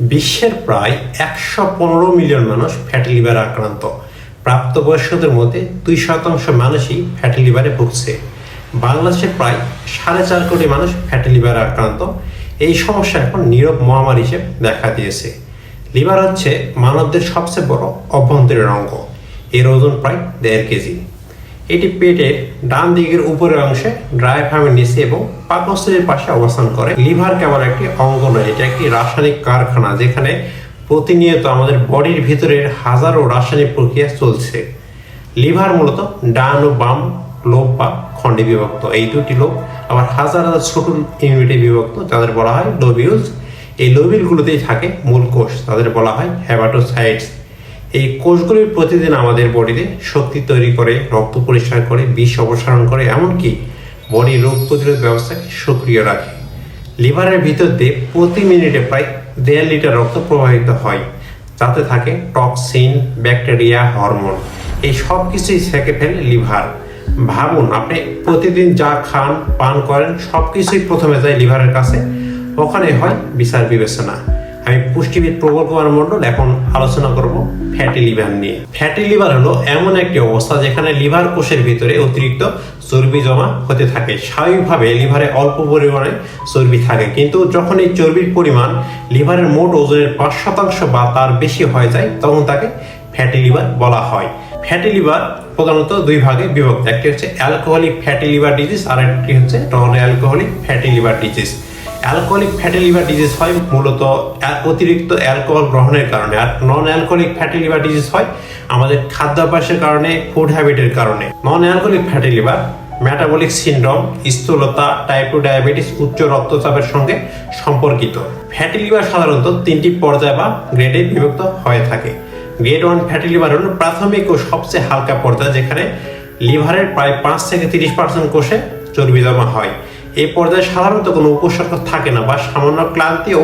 বিশ্বের প্রায় একশো পনেরো মিলিয়ন মানুষ ফ্যাটি লিভার আক্রান্ত। প্রাপ্তবয়স্কদের মধ্যে দুই শতাংশ মানুষই ফ্যাটি লিভারে ভুগছে। বাংলাদেশে প্রায় সাড়ে চার কোটি মানুষ ফ্যাটি লিভার আক্রান্ত। এই সমস্যা এখন নীরব মহামারী হিসেবে দেখা দিয়েছে। লিভার হচ্ছে মানবদের সবচেয়ে বড় অভ্যন্তরীণ অঙ্গ। এর ওজন প্রায় দেড় কেজি। এটি পেটের ডান দিকের উপরের অংশে ড্রাইফ্রামের নিচে এবং পাকস্থলীর পাশে অবস্থান করে। লিভার কেবল একটি অঙ্গ নয়, এটা একটি রাসায়নিক কারখানা যেখানে প্রতিনিয়ত আমাদের বডির ভিতরের হাজারো রাসায়নিক প্রক্রিয়া চলছে। লিভার মূলত ডান ও বাম লোভ বা খণ্ডে বিভক্ত। এই দুটি লোভ আবার হাজার হাজার ছোট ইউনিটে বিভক্ত, যাদের বলা হয় লোবিউলস এই লোবিলগুলোতেই থাকে মূল কোষ, তাদের বলা হয় হ্যাবাটোসাইটস এই কোষগুলির প্রতিদিন আমাদের বডিতে শক্তি তৈরি করে, রক্ত পরিষ্কার করে, বিষ অপসারণ করে, এমনকি বডির রোগ প্রতিরোধ ব্যবস্থাকে সক্রিয় রাখে। লিভারের ভিতর দিয়ে প্রতি মিনিটে প্রায় দেড় লিটার রক্ত প্রবাহিত হয়। যাতে থাকে টক্সিন, ব্যাকটেরিয়া, হরমোন। এই সব কিছুই সেকে ফেলে লিভার। ভাবুন, আপনি প্রতিদিন যা খান, পান করেন সব কিছুই প্রথমে যায় লিভারের কাছে। ওখানে হয় বিচার বিবেচনা। আমি পুষ্টিবিদ প্রবল কুমার মণ্ডল এখন আলোচনা করব ফ্যাটি লিভার নিয়ে। ফ্যাটি লিভার হলো এমন একটি অবস্থা যেখানে লিভার কোষের ভিতরে অতিরিক্ত চর্বি জমা হতে থাকে। স্বাভাবিকভাবে লিভারে অল্প পরিমাণে চর্বি থাকে, কিন্তু যখন এই চর্বির পরিমাণ লিভারের মোট ওজনের পাঁচ শতাংশ বা তার বেশি হয়ে যায়, তখন তাকে ফ্যাটি লিভার বলা হয়। ফ্যাটি লিভার প্রধানত দুই ভাগে বিভক্ত, একটি হচ্ছে অ্যালকোহলিক ফ্যাটি লিভার ডিজিজ আর একটি হচ্ছে non alcoholic fatty liver disease alcoholic fatty liver disease হয় মূলত অতিরিক্ত অ্যালকোহল গ্রহণের কারণে। আর non alcoholic fatty liver disease হয় আমাদের খাদ্যাভ্যাসের কারণে ফুড হ্যাবিটের কারণে। Non alcoholic fatty liver metabolic syndrome স্থূলতা টাইপ টু ডায়াবেটিস উচ্চ রক্তচাপের সঙ্গে সম্পর্কিত। ফ্যাটি লিভার সাধারণত তিনটি পর্যায় বা গ্রেডে বিভক্ত হয়ে থাকে। গ্রেড ওয়ান ফ্যাটি লিভার হল প্রাথমিক ও সবচেয়ে হালকা পর্যায় যেখানে লিভারের প্রায় পাঁচ থেকে তিরিশ পার্সেন্ট কোষে চর্বি জমা হয়। এই পর্যায়ে সাধারণত কোনো উপসর্গ থাকে না বা সামান্য ক্লান্তিও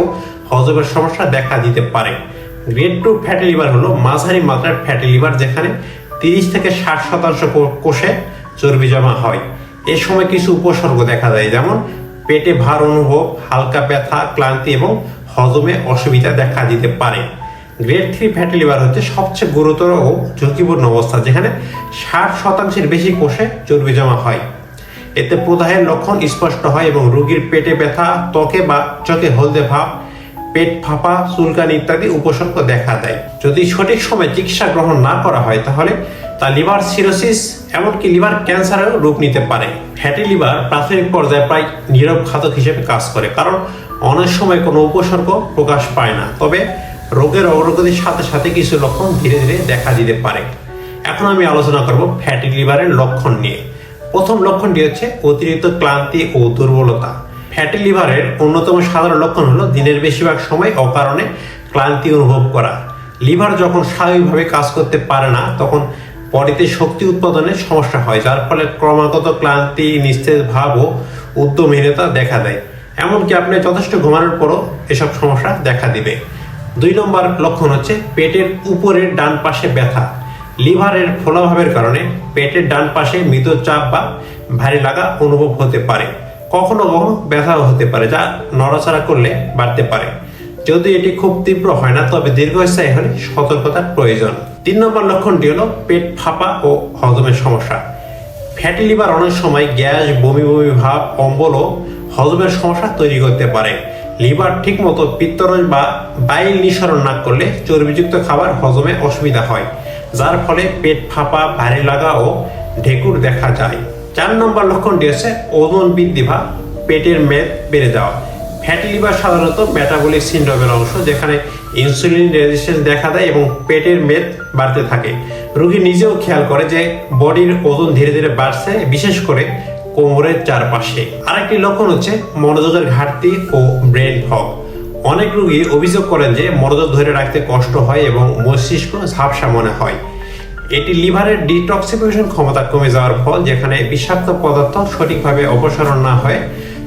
হজমের সমস্যা দেখা দিতে পারে। গ্রেড টু ফ্যাটি লিভার হলো মাঝারি মাত্রার ফ্যাটি লিভার যেখানে তিরিশ থেকে ষাট শতাংশ কোষে চর্বি জমা হয়। এ সময় কিছু উপসর্গ দেখা যায় যেমন পেটে ভার অনুভব, হালকা ব্যথা, ক্লান্তি এবং হজমে অসুবিধা দেখা দিতে পারে। গ্রেড থ্রি ফ্যাটি লিভার হচ্ছে সবচেয়ে গুরুতর ও ঝুঁকিপূর্ণ অবস্থা, যেখানে ষাট শতাংশের বেশি কোষে চর্বি জমা হয়। এতে প্রদাহের লক্ষণ স্পষ্ট হয় এবং রোগীর পেটে ব্যথা, ত্বকে বা চোখে হলদে ভাব, পেট ফাঁপা, চুলকানি ইত্যাদি উপসর্গ দেখা দেয়। যদি সঠিক সময়ে চিকিৎসা গ্রহণ না করা হয় তাহলে তা লিভার সিরোসিস, এমনকি লিভার ক্যান্সারেরও রূপ নিতে পারে। ফ্যাটি লিভার প্রাথমিক পর্যায়ে প্রায় নীরব ঘাতক হিসেবে কাজ করে, কারণ অনেক সময় কোনো উপসর্গ প্রকাশ পায় না। তবে রোগের অগ্রগতির সাথে সাথে কিছু লক্ষণ ধীরে ধীরে দেখা দিতে পারে। এখন আমি আলোচনা করব ফ্যাটি লিভারের লক্ষণ নিয়ে। প্রথম লক্ষণটি হচ্ছে অতিরিক্ত ক্লান্তি ও দুর্বলতা। ফ্যাটি লিভারের অন্যতম সাধারণ লক্ষণ হলো দিনের বেশিরভাগ সময় অকারণে ক্লান্তি অনুভব করা। লিভার যখন স্বাভাবিকভাবে কাজ করতে পারে না, তখন বডিতে শক্তি উৎপাদনের সমস্যা হয়, যার ফলে ক্রমাগত ক্লান্তি, নিস্তেজ ভাব ও উদ্যমহীনতা দেখা দেয়। এমনকি আপনি যথেষ্ট ঘুমানোর পরও এসব সমস্যা দেখা দিবে। দুই নম্বর লক্ষণ হচ্ছে পেটের উপরের ডান পাশে ব্যথা। লিভারের ফোলাভাবের কারণে পেটের ডান পাশে মৃত চাপ বা ভারী লাগা অনুভব হতে পারে। কখনো কখনো ব্যথাও হতে পারে, যা নড়াচড়া করলে বাড়তে পারে। যদি এটি খুব তীব্র হয় না, তবে দীর্ঘস্থায়ী হলে সতর্কতার প্রয়োজন। তিন নম্বর লক্ষণটি হলো পেট ফাঁপা ও হজমের সমস্যা। ফ্যাটি লিভার অনেক সময় গ্যাস, বমি বমি ভাব, অম্বল ও হজমের সমস্যা তৈরি করতে পারে। লিভার ঠিকমতো পিত্তরস বা বাইল নিঃসরণ না করলে চর্বিযুক্ত খাবার হজমে অসুবিধা হয়। যার ফলে পেট ফাঁপা ভারী লাগা ও ঢেকুর দেখা যায়। চার নম্বর লক্ষণটি হচ্ছে ওজন বৃদ্ধি বা পেটের মেদ বেড়ে যাওয়া। ফ্যাটি লিভার সাধারণত মেটাবলিক সিন্ড্রোমের অংশ, যেখানে ইনসুলিন রেজিস্ট্যান্স দেখা দেয় এবং পেটের মেদ বাড়তে থাকে। রোগী নিজেও খেয়াল করে যে বডির ওজন ধীরে ধীরে বাড়ছে, বিশেষ করে কোমরের চারপাশে। আরেকটি লক্ষণ হচ্ছে মনোযোগের ঘাটতি ও ব্রেন ফগ অনেক রোগী অভিযোগ করেন যে মনোযোগ ধরে রাখতে কষ্ট হয় এবং মস্তিষ্ক ঝাপসা মনে হয়। এটি লিভারের ডিটক্সিফিকেশন ক্ষমতা কমে যাওয়ার ফল, যেখানে বিষাক্ত পদার্থ সঠিকভাবে অপসারণ না হয়ে,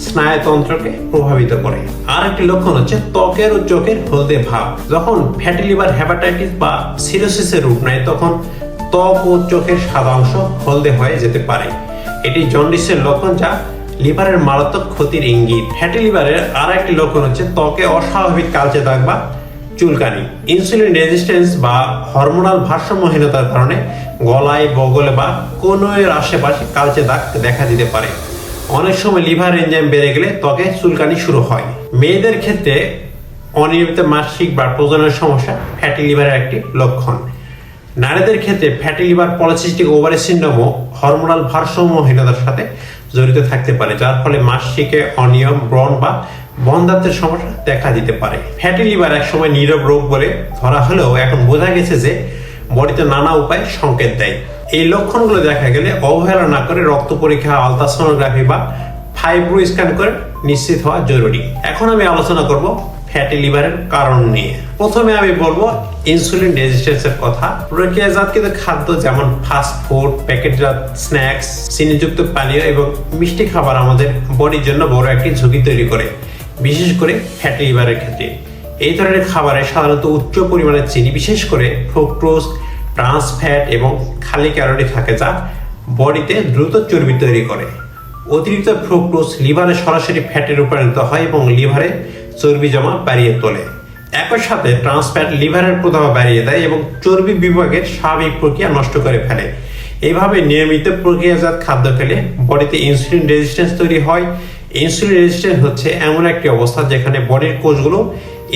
স্নায়ুতন্ত্রকে প্রভাবিত করে। আর একটি লক্ষণ হচ্ছে ত্বকের ও চোখের হলদে ভাব। যখন ফ্যাটি লিভার হ্যাপাটাইটিস বা সিরোসিসের রূপ নেয় তখন ত্বক ও চোখের সাদা অংশ হলদে হয়ে যেতে পারে। এটি জন্ডিসের লক্ষণ যা লিভারের মারাত্মক ক্ষতির ইঙ্গিত। ফ্যাটি লিভারের আর একটি লক্ষণ হচ্ছে ত্বকে অস্বাভাবিক কালচে দাগ বা চুলকানি। ইনসুলিন রেজিস্ট্যান্স বা হরমোনাল ভারসাম্যহীনতার কারণে গলায়, বগলে বা কোনো এর আশেপাশে কালচে দাগ দেখা দিতে পারে। অনেক সময় লিভার এনজাইম বেড়ে গেলে ত্বকে চুলকানি শুরু হয়। মেয়েদের ক্ষেত্রে অনিয়মিত মাসিক বা প্রজনের সমস্যা ফ্যাটি লিভারের একটি লক্ষণ। নারীদের ক্ষেত্রে ফ্যাটি লিভার পলিসিস্টিক ওভারি সিন্ড্রোমও হরমোনাল ভারসাম্যহীনতার সাথে জড়িত থাকতে পারে, যার ফলে মাসিকে অনিয়ম, ব্রণ বা বন্ধাত্বের সমস্যা দেখা দিতে পারে। ফ্যাটি লিভার একসময় নীরব রোগ বলে ধরা হলেও এখন বোঝা গেছে যে বডিতে নানা উপায়ে সংকেত দেয়। এই লক্ষণগুলো দেখা গেলে অবহেলা না করে রক্ত পরীক্ষা আলট্রাসোনোগ্রাফি বা ফাইব্রো স্ক্যান করে নিশ্চিত হওয়া জরুরি। এখন আমি আলোচনা করব ফ্যাটি লিভারের কারণ নিয়ে। প্রথমে আমি বলব ইনসুলিন রেজিস্ট্যান্সের কথা। প্রক্রিয়াজাতকৃত খাদ্য যেমন ফাস্ট ফুড প্যাকেটজাত স্ন্যাক্স চিনিযুক্ত পানীয় এবং মিষ্টি খাবার আমাদের বডির জন্য বড় একটি ঝুঁকি তৈরি করে, বিশেষ করে ফ্যাটি লিভারের ক্ষেত্রে। এই ধরনের খাবারে সাধারণত উচ্চ পরিমাণে চিনি, বিশেষ করে ফ্রুক্টোজ ট্রান্স ফ্যাট এবং খালি ক্যালোরি থাকে যা বডিতে দ্রুত চর্বি তৈরি করে। অতিরিক্ত ফ্রুক্টোজ লিভারে সরাসরি ফ্যাটে রূপান্তরিত হয় এবং লিভারে চর্বি জমা বাড়িয়ে তোলে। একই সাথে ট্রান্সফ্যাট লিভারের প্রদাহ বাড়িয়ে দেয় এবং চর্বি বিভাগের স্বাভাবিক প্রক্রিয়া নষ্ট করে ফেলে। এইভাবে নিয়মিত প্রক্রিয়াজাত খাদ্য খেলে বডিতে ইনসুলিন রেজিস্ট্যান্স তৈরি হয়। ইনসুলিন রেজিস্ট্যান্স হচ্ছে এমন একটি অবস্থা যেখানে বডির কোষগুলো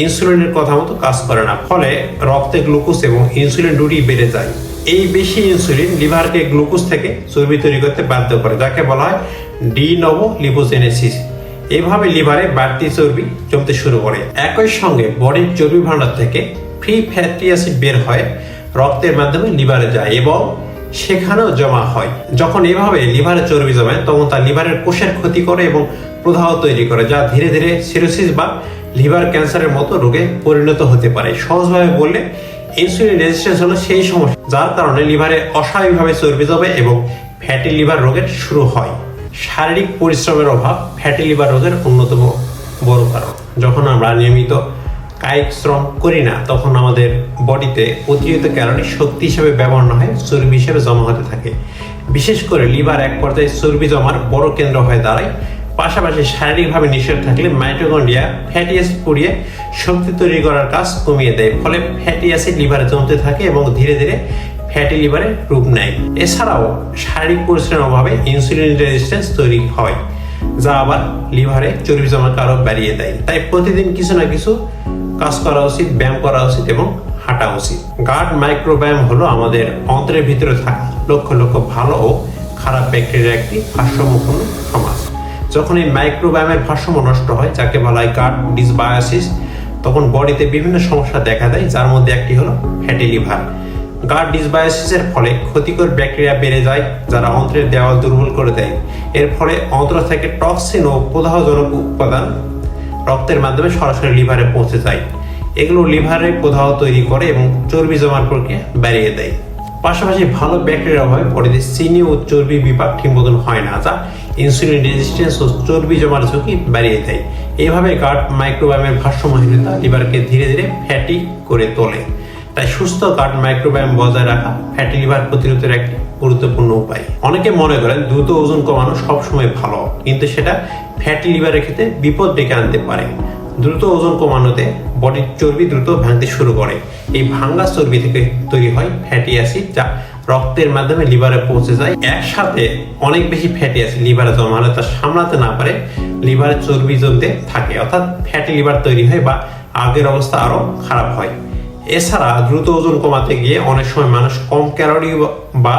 ইনসুলিনের কথা মতো কাজ করে না, ফলে রক্তে গ্লুকোজ এবং ইনসুলিন দুটি বেড়ে যায়। এই বেশি ইনসুলিন লিভারকে গ্লুকোজ থেকে চর্বি তৈরি করতে বাধ্য করে, যাকে বলা হয় ডি নভো লিপোজেনেসিস এভাবে লিভারে বাড়তি চর্বি জমতে শুরু করে। একই সঙ্গে বডির চর্বি ভাণ্ডার থেকে ফ্রি ফ্যাটি অ্যাসিড বের হয় রক্তের মাধ্যমে লিভারে যায় এবং সেখানেও জমা হয়। যখন এভাবে লিভারে চর্বি জমায় তখন তা লিভারের কোষের ক্ষতি করে এবং প্রদাহ তৈরি করে, যা ধীরে ধীরে সিরোসিস বা লিভার ক্যান্সারের মতো রোগে পরিণত হতে পারে। সহজভাবে বললে, ইনসুলিন রেজিস্ট্যান্স হলো সেই সমস্যা যার কারণে লিভারে অস্বাভাবিকভাবে চর্বি জমে এবং ফ্যাটি লিভার রোগের শুরু হয়। শারীরিক পরিশ্রমের অভাব ফ্যাটি লিভার রোগের অন্যতম বড় কারণ। যখন আমরা নিয়মিত কায়িক শ্রম করি না, তখন আমাদের বডিতে অতিরিক্ত ক্যালোরি শক্তি হিসেবে ব্যবহার না হয়, চর্বি হিসেবে জমা হতে থাকে। বিশেষ করে লিভার এক পর্যায়ে চর্বি জমার বড় কেন্দ্র হয়ে দাঁড়ায়। পাশাপাশি শারীরিকভাবে নিষেধ থাকলে মাইটোকন্ড্রিয়া ফ্যাটি অ্যাসিড পুড়িয়ে শক্তি তৈরি করার কাজ কমিয়ে দেয়। ফলে ফ্যাটি অ্যাসিড লিভারে জমতে থাকে এবং ধীরে ধীরে ফ্যাটি লিভারে রূপ নেয়। এছাড়াও শারীরিক পরিশ্রমের অভাবে ইনসুলিন রেজিস্ট্যান্স তৈরি হয়, যা আবার লিভারে চর্বি জমাকে আরও বাড়িয়ে দেয়। তাই প্রতিদিন কিছু না কিছু কাজ করা উচিত, ব্যায়াম করা উচিত এবং হাঁটা উচিত। গার্ড মাইক্রোব্যায়াম হলো আমাদের অন্ত্রের ভিতরে থাকা লক্ষ লক্ষ ভালো ও খারাপ ব্যাকটেরিয়ার একটি ভারসাম্যপূর্ণ সমাজ। যখন এই মাইক্রোব্যায়ামের ভারসাম্য নষ্ট হয়, যাকে বলা হয় গার্ড ডিসবায়োসিস তখন বডিতে বিভিন্ন সমস্যা দেখা দেয়, যার মধ্যে একটি হলো ফ্যাটি লিভার গার্ড ডিসবায়োসিসের ফলে ক্ষতিকর ব্যাকটেরিয়া বেড়ে যায়, যারা অন্ত্রের দেওয়াল দুর্বল করে দেয়। এর ফলে অন্ত্র থেকে টক্সিন ও প্রদাহজনক উপাদান রক্তের মাধ্যমে সরাসরি লিভারে পৌঁছে যায়। এগুলো লিভারে প্রদাহ তৈরি করে এবং চর্বি জমার প্রক্রিয়া বাড়িয়ে দেয়। পাশাপাশি ভালো ব্যাকটেরিয়ার অভাবে বডিতে চিনি ও চর্বি বিপাক ঠিক মতন হয় না, যা ইনসুলিন রেজিস্ট্যান্স ও চর্বি জমার ঝুঁকি বাড়িয়ে দেয়। এইভাবে গার্ড মাইক্রোবায়ামের ভারসাম্যহীনতা লিভারকে ধীরে ধীরে ফ্যাটি করে তোলে। তাই সুস্থ গার্ড মাইক্রোবায়াম বজায় রাখা ফ্যাটি লিভার প্রতিরোধের একটি গুরুত্বপূর্ণ উপায়। অনেকে মনে করেন দ্রুত ওজন কমানো সবসময় ভালো, কিন্তু সেটা ফ্যাটি লিভারের ক্ষেত্রে বিপদ ডেকে আনতে পারে। দ্রুত ওজন কমানোতে বডির চর্বি দ্রুত ভাঙতে শুরু করে। এই ভাঙ্গা চর্বি থেকে তৈরি হয় ফ্যাটি অ্যাসিড যা রক্তের মাধ্যমে লিভারে পৌঁছে যায়। একসাথে অনেক বেশি ফ্যাটি অ্যাসিড লিভারে জমা হলে তা সামলাতে না পারে লিভারে চর্বি জমতে থাকে। অর্থাৎ ফ্যাটি লিভার তৈরি হয় বা আগের অবস্থা আরও খারাপ হয়। এছাড়া দ্রুত ওজন কমাতে গিয়ে অনেক সময় মানুষ কম ক্যালোরি বা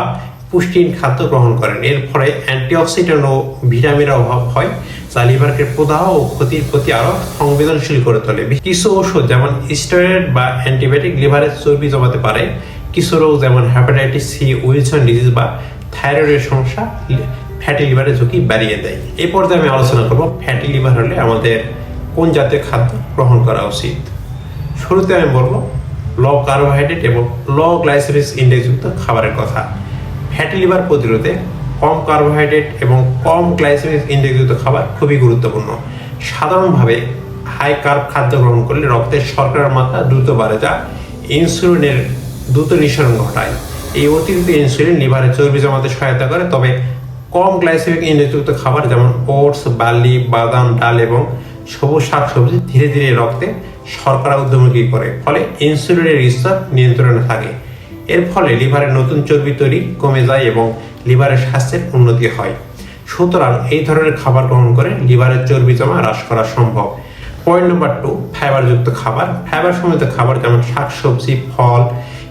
পুষ্টিহীন খাদ্য গ্রহণ করেন। এর ফলে অ্যান্টিঅক্সিডেন্ট ও ভিটামিনের অভাব হয়, যা লিভারকে প্রদাহ ও ক্ষতির প্রতি আরও সংবেদনশীল করে তোলে। কিছু ওষুধ যেমন স্টেরয়েড বা অ্যান্টিবায়োটিক লিভারের চর্বি জমাতে পারে। কিছু রোগ যেমন হ্যাপাটাইটিস সি, উইলসন ডিজিজ বা থাইরয়েডের সমস্যা ফ্যাটি লিভারের ঝুঁকি বাড়িয়ে দেয়। এই পর্যায়ে আমি আলোচনা করব ফ্যাটি লিভার হলে আমাদের কোন জাতীয় খাদ্য গ্রহণ করা উচিত। শুরুতে আমি বলব ল কার্বোহাইড্রেট এবং ল গ্লাইসেমিক ইন্ডেক্সযুক্ত খাবারের কথা। ফ্যাটি লিভার প্রতিরোধে কম কার্বোহাইড্রেট এবং কম গ্লাইসেমিক ইন্ডেক্সযুক্ত খাবার খুবই গুরুত্বপূর্ণ। সাধারণভাবে হাই কার্ব খাদ্য গ্রহণ করলে রক্তের শর্করার মাত্রা দ্রুত বাড়ে যা ইনসুলিনের দ্রুত নিঃসরণ ঘটায়। এই অতিরিক্ত ইনসুলিন লিভারে চর্বি জমাতে সহায়তা করে, তবে কম গ্লাইসেমিক ইন্ডেক্সযুক্ত খাবার যেমন ওটস বার্লি বাদাম, ডাল এবং সবুজ শাকসবজি ধীরে ধীরে রক্তে শর্করা উদ্যমী করে? ফলে ইনসুলিনের স্তর নিয়ন্ত্রণে থাকে। এর ফলে লিভারে নতুন চর্বি তৈরি কমে যায় এবং লিভারের স্বাস্থ্যের উন্নতি হয়। সুতরাং এই ধরনের খাবার গ্রহণ করে লিভারের চর্বি জমা হ্রাস করা সম্ভব। পয়েন্ট নাম্বার টু ফাইবারযুক্ত খাবার। ফাইবার সমৃদ্ধ খাবার যেমন শাকসবজি, ফল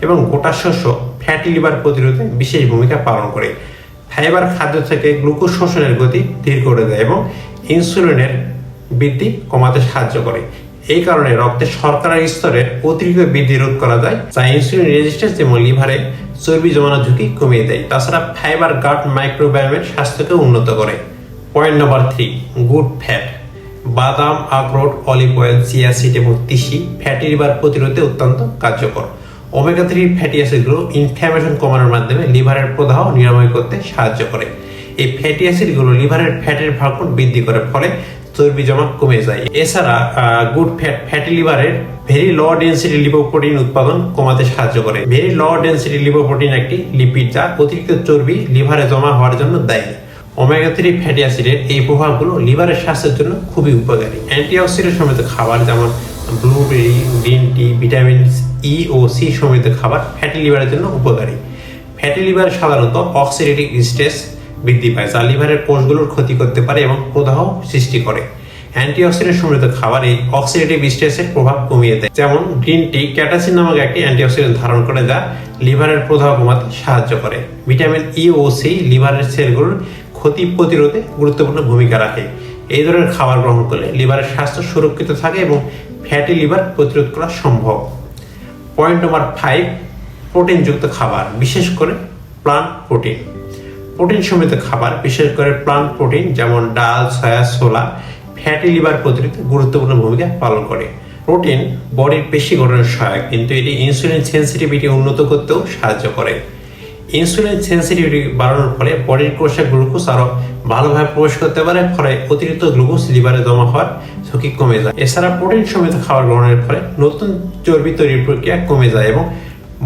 এবং গোটা শস্য ফ্যাটি লিভার প্রতিরোধে বিশেষ ভূমিকা পালন করে। ফাইবার খাদ্য থেকে গ্লুকোজ শোষণের গতি ধীর করে দেয় এবং ইনসুলিনের বৃদ্ধি কমাতে সাহায্য করে। এই কারণে রক্তে শর্করার স্তরের অতিরিক্ত বৃদ্ধি রোধ করা যায়, যা ইনসুলিন রেজিস্ট্যান্স এবং লিভারে চর্বি জমানোর ঝুঁকি কমিয়ে দেয়। তাছাড়া ফাইবার গাট মাইক্রোবায়োমের স্বাস্থ্যকে উন্নত করে। Point number three good fat বাদাম, আখরোট অলিভ অয়েল চিয়া সিড এবং তিসি ফ্যাটি লিভার প্রতিরোধে অত্যন্ত কার্যকর। ওমেগা থ্রি ফ্যাটি অ্যাসিডগুলো ইনফ্ল্যামেশন কমানোর মাধ্যমে লিভারের প্রদাহ নিরাময় করতে সাহায্য করে। এই ফ্যাটি অ্যাসিডগুলো লিভারের ফ্যাটের ভাগফল বৃদ্ধি করে, ফলে চর্বি জমা কমে যায়। এছাড়া গুড ফ্যাট ফ্যাটি লিভারের ভেরি লো ডেন্সিটি লিপোপ্রোটিন উৎপাদন কমাতে সাহায্য করে। ভেরি লো ডেন্সিটি লিপোপ্রোটিন একটি লিপিড যা অতিরিক্ত চর্বি লিভারে জমা হওয়ার জন্য দায়ী। ওমেগা থ্রি ফ্যাটি অ্যাসিডের এই প্রভাবগুলো লিভারের স্বাস্থ্যের জন্য খুবই উপকারী। অ্যান্টিঅক্সিডেন্ট সমৃদ্ধ খাবার যেমন blueberry green tea vitamin E ও সি সমৃদ্ধ খাবার ফ্যাটি লিভারের জন্য উপকারী। ফ্যাটি লিভার সাধারণত অক্সিডেটিভ স্ট্রেস বৃদ্ধি পায়, যা লিভারের কোষগুলোর ক্ষতি করতে পারে এবং প্রদাহ সৃষ্টি করে। অ্যান্টিঅক্সিডেন্ট সমৃদ্ধ খাবার অক্সিডেটিভ স্ট্রেসের প্রভাব কমিয়ে দেয়। যেমন গ্রিন টি, ক্যাটাসিন নামক একটি অ্যান্টিঅক্সিডেন্ট ধারণ করে যা লিভারের প্রদাহ কমাতে সাহায্য করে। ভিটামিন ই ও সি লিভারের সেলগুলোর ক্ষতি প্রতিরোধে গুরুত্বপূর্ণ ভূমিকা রাখে। এই ধরনের খাবার গ্রহণ করলে লিভারের স্বাস্থ্য সুরক্ষিত থাকে এবং ফ্যাটি লিভার প্রতিরোধ করা সম্ভব। পয়েন্ট নম্বর ফাইভ প্রোটিনযুক্ত খাবার, বিশেষ করে প্লান্ট প্রোটিন। প্রোটিন সমৃদ্ধ খাবার, বিশেষ করে প্লান্ট প্রোটিন যেমন ডাল সয়া ছোলা ফ্যাটি লিভার প্রতিরোধে গুরুত্বপূর্ণ ভূমিকা পালন করে। প্রোটিন বডির পেশি গঠনের সহায়ক, কিন্তু এটি ইনসুলিন সেন্সিটিভিটি উন্নত করতেও সাহায্য করে। ইনসুলিন সেন্সিটিভিটি বাড়ানোর ফলে বডির কোষে গ্লুকোজ আরও ভালোভাবে প্রবেশ করতে পারে, ফলে অতিরিক্ত গ্লুকোজ লিভারে জমা হওয়ার ঝুঁকি কমে যায়। এছাড়া প্রোটিন সমৃদ্ধ খাবার গ্রহণের ফলে নতুন চর্বি তৈরির প্রক্রিয়া কমে যায় এবং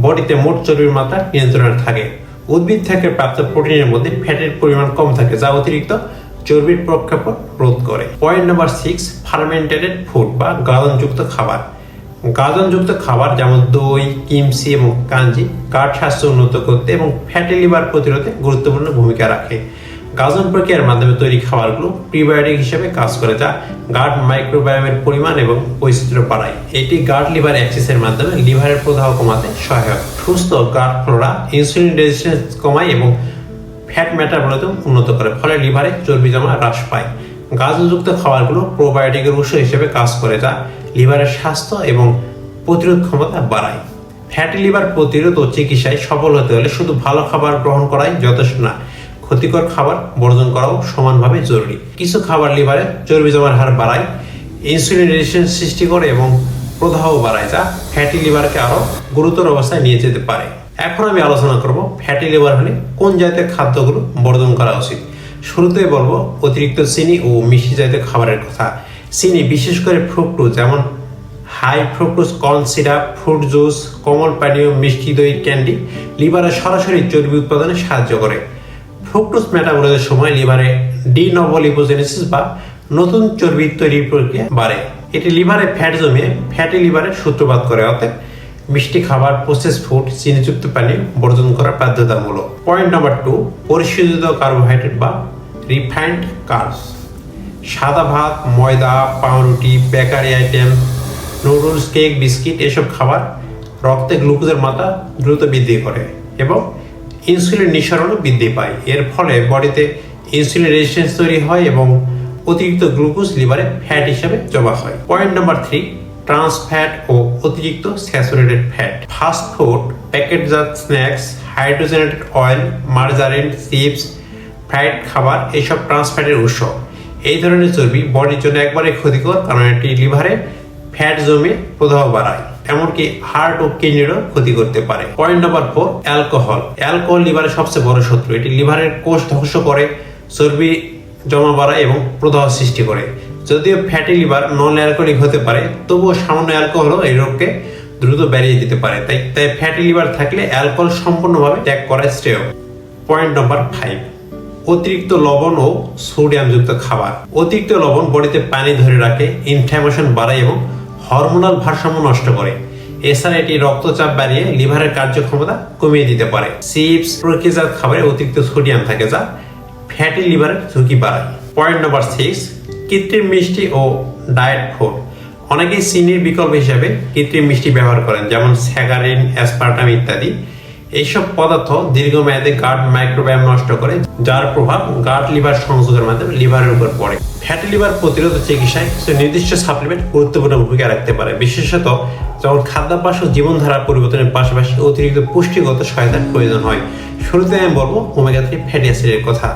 বডিতে মোট চর্বির মাত্রা নিয়ন্ত্রণে থাকে। উদ্ভিদ থেকে প্রাপ্ত প্রোটিনের মধ্যে ফ্যাটের পরিমাণ কম থাকে, যা অতিরিক্ত চর্বির প্রক্ষেপণ রোধ করে। Point number six fermented food বা গাদনযুক্ত খাবার। গাজনযুক্ত খাবার যেমন দই, কিমসি এবং কাঞ্জি কাঠ স্বাস্থ্য উন্নত করতে এবং ফ্যাটি লিভার প্রতিরোধে গুরুত্বপূর্ণ ভূমিকা রাখে। গাজন প্রক্রিয়ার মাধ্যমে তৈরি খাবারগুলো প্রিবায়োটিক হিসেবে কাজ করে যা গার্ড মাইক্রোবায়োমের পরিমাণ এবং বৈচিত্র্য বাড়ায় এটি গার্ড লিভার অ্যাক্সিসের মাধ্যমে লিভারের প্রদাহ কমাতে সহায়ক সুস্থ গার্ড ফ্লোরা ইনসুলিন রেজিস্ট্যান্স কমায় এবং ফ্যাট মেটাবলিজম উন্নত করে ফলে লিভারে চর্বি জমা হ্রাস পায় গাজনযুক্ত খাবারগুলো প্রোবায়োটিকের উৎস হিসেবে কাজ করে যা লিভারের স্বাস্থ্য এবং প্রতিরোধ ক্ষমতা বাড়ায়। ফ্যাটি লিভার প্রতিরোধ ও চিকিৎসায় সফল হতে হলে শুধু ভালো খাবার গ্রহণ করাই যথেষ্ট না। ক্ষতিকর খাবার বর্জন করাও সমানভাবে জরুরি। কিছু খাবার লিভারে চর্বি জমার হার বাড়ায় ইনসুলিন রেজিস্ট্যান্স সৃষ্টি করে এবং প্রদাহ বাড়ায়, যা ফ্যাটি লিভারকে আরও গুরুতর অবস্থায় নিয়ে যেতে পারে। এখন আমি আলোচনা করব ফ্যাটি লিভার হলে কোন জাতীয় খাদ্যগুলো বর্জন করা উচিত। শুরুতেই বলব অতিরিক্ত চিনি ও মিষ্টি জাতীয় খাবারের কথা। চিনি বিশেষ করে ফ্রুক্টোজ যেমন high fructose corn syrup fruit juice কোমল পানীয় মিষ্টি দই ক্যান্ডি লিভারে সরাসরি চর্বি উৎপাদনে সাহায্য করে। ফ্রুক্টোজ মেটাবলিজের সময় লিভারে ডিনভলিপোজেনেসিস বা নতুন চর্বি তৈরির প্রক্রিয়া বাড়ে। এটি লিভারে ফ্যাট জমিয়ে ফ্যাটি লিভারের সূত্রপাত করে, অতএব মিষ্টি খাবার প্রসেস ফুড চিনিযুক্ত পানি বর্জন করা বাধ্যতামূলক। পয়েন্ট নাম্বার টু পরিশোধিত কার্বোহাইড্রেট বা রিফাইন্ড কার্বস সাদা ভাত, ময়দা, পাউরুটি, bakery item noodles cake biscuit এসব খাবার রক্তে গ্লুকোজের মাত্রা দ্রুত বৃদ্ধি করে এবং ইনসুলিন নিঃসরণও বৃদ্ধি পায়। এর ফলে বডিতে ইনসুলিন রেজিস্ট্যান্স তৈরি হয় এবং অতিরিক্ত গ্লুকোজ, লিভারে ফ্যাট হিসেবে জমা হয়। Point number three, trans fat ও অতিরিক্ত স্যাচুরেটেড ফ্যাট। ফাস্ট ফুড প্যাকেটজাত snacks, hydrogenated oil, margarine, chips fried খাবার এইসব ট্রান্স ফ্যাটের উৎস। এই ধরনের চর্বি বডির জন্য একবারে ক্ষতিকর, কারণ এটি লিভারে ফ্যাট জমে প্রদাহ বাড়ায়। এমনকি হার্ট ও কিডনিরও ক্ষতি করতে পারে। Point number four alcohol alcohol লিভারের সবচেয়ে বড় শত্রু। এটি লিভারের কোষ ধ্বংস করে, চর্বি জমা বাড়ায় এবং প্রদাহ সৃষ্টি করে। যদিও ফ্যাটি লিভার নন অ্যালকোহলিক হতে পারে, তবুও সামান্য অ্যালকোহলও এই রোগকে দ্রুত বেরিয়ে দিতে পারে। তাই তাই ফ্যাটি লিভার থাকলে অ্যালকোহল সম্পূর্ণভাবে ত্যাগ করা শ্রেয়। পয়েন্ট নাম্বার ফাইভ অতিরিক্ত লবণ ও সোডিয়ামযুক্ত খাবার। অতিরিক্ত লবণ বডিতে পানি ধরে রাখে ইনফ্ল্যামেশন বাড়ায় এবং হরমোনাল ভারসাম্য নষ্ট করে। এছাড়া এটি রক্তচাপ বাড়িয়ে লিভারের কার্যক্ষমতা কমিয়ে দিতে পারে। চিপস প্রক্রিয়াজাত খাবারে অতিরিক্ত সোডিয়াম থাকে যা ফ্যাটি লিভারের ঝুঁকি বাড়ায়। পয়েন্ট নম্বর সিক্স কৃত্রিম মিষ্টি ও ডায়েট ফুড। অনেকেই চিনির বিকল্প হিসেবে কৃত্রিম মিষ্টি ব্যবহার করেন, যেমন স্যাগারিন, অ্যাসপার্টাম ইত্যাদি। এইসব পদার্থ দীর্ঘমেয়াদে গার্ড মাইক্রোবায়াম নষ্ট করে, যার প্রভাব গার্ড লিভার সংযোগের মাধ্যমে লিভারের উপর পড়ে। ফ্যাটি লিভার প্রতিরোধ চিকিৎসায় নির্দিষ্ট সাপ্লিমেন্ট গুরুত্বপূর্ণ ভূমিকা রাখতে পারে। বিশেষত যখন খাদ্যাভ্যাস ও জীবনধারা পরিবর্তনের পাশাপাশি অতিরিক্ত পুষ্টিগত সহায়তার প্রয়োজন হয়। শুরুতে আমি বলব ওমেগা থ্রি ফ্যাটি অ্যাসিডের কথা।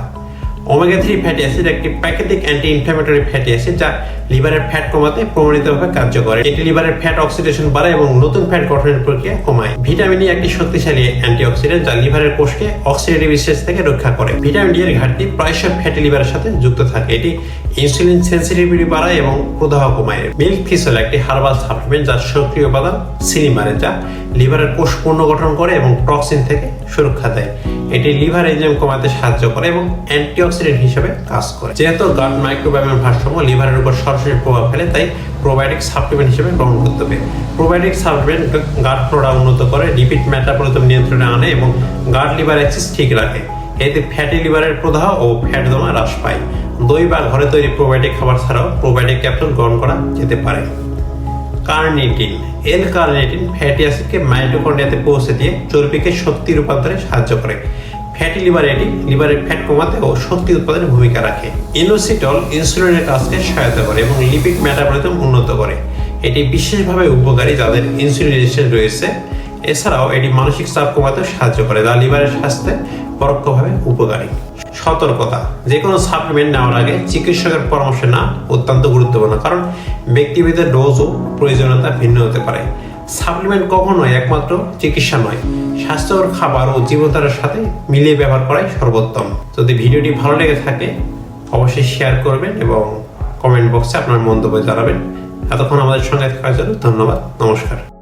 ওমেগা থ্রি ফ্যাটি অ্যাসিড একটি প্রাকৃতিক অ্যান্টি ইনফ্ল্যামেটরি ফ্যাটি অ্যাসিড যা লিভারের ফ্যাট কমাতে প্রমাণিতভাবে কার্যকর এটি লিভারের ফ্যাট অক্সিডেশন বাড়ায় এবং নতুন ফ্যাট গঠনের প্রক্রিয়া কমায়। ভিটামিন ই একটি শক্তিশালী অ্যান্টিঅক্সিডেন্ট যা লিভারের কোষকে অক্সিডেটিভ স্ট্রেস থেকে রক্ষা করে। ভিটামিন ডি এর ঘাটতি প্রায়শই ফ্যাটি লিভারের সাথে যুক্ত থাকে। এটি ইনসুলিন সেন্সিটিভিটি বাড়ায় এবং প্রদাহ কমায়। মিল্ক ফিস হল একটি হার্বাল সাপ্লিমেন্ট যার সক্রিয় উপাদান সিনিমারে যা লিভারের কোষ পুনর্গঠন করে এবং টক্সিন থেকে সুরক্ষা দেয়। এটি লিভার এনজাইম কমাতে সাহায্য করে এবং অ্যান্টিঅক্সিডেন্ট হিসেবে কাজ করে। যেহেতু গাট মাইক্রোবায়োমের ভারসাম্য লিভারের উপর সরাসরি প্রভাব ফেলে, তাই প্রোবায়োটিক সাপ্লিমেন্ট হিসেবে গ্রহণ করতে হবে। প্রোবায়োটিক সাপ্লিমেন্ট গাট ফ্লোরা উন্নত করে, লিপিড মেটাবলিজম নিয়ন্ত্রণে আনে এবং গাট লিভার অ্যাক্সিস ঠিক রাখে। এতে ফ্যাটি লিভারের প্রদাহ ও ফ্যাট জমা হ্রাস পায়। দই বা ঘরে তৈরি প্রোবায়োটিক খাবার ছাড়াও প্রোবায়োটিক ক্যাপসুল গ্রহণ করা যেতে পারে। কার্নিটিন এল কার্নিটিন ফ্যাটি অ্যাসিডকে মাইটোকন্ড্রিয়াতে পৌঁছে দিয়ে চর্বিকে শক্তি রূপান্তরে সাহায্য করে। ফ্যাটি লিভার এটি লিভারের ফ্যাট কমাতে ও শক্তি উৎপাদনে ভূমিকা রাখে। ইনোসিটল ইনসুলিনের কাজকে সহায়তা করে এবং লিপিড মেটাবলিজম উন্নত করে। এটি বিশেষভাবে উপকারী যাদের ইনসুলিন রয়েছে। এছাড়াও এটি মানসিক চাপ কমাতে সাহায্য করে, যা লিভারের স্বাস্থ্যে পরোক্ষভাবে উপকারী। সতর্কতা। যে কোনো সাপ্লিমেন্ট নেওয়ার আগে চিকিৎসকের পরামর্শ না অত্যন্ত গুরুত্বপূর্ণ, কারণ ব্যক্তিভেদে ডোজ ও প্রয়োজনীয়তা ভিন্ন হতে পারে। সাপ্লিমেন্ট কখনোই একমাত্র চিকিৎসা নয়, স্বাস্থ্যকর খাবার ও জীবনধারার সাথে মিলিয়ে ব্যবহার করাই সর্বোত্তম। যদি ভিডিওটি ভালো লেগে থাকে, অবশ্যই শেয়ার করবেন এবং কমেন্ট বক্সে আপনার মন্তব্য জানাবেন। এতক্ষণ আমাদের সঙ্গে থাকার জন্য ধন্যবাদ, নমস্কার।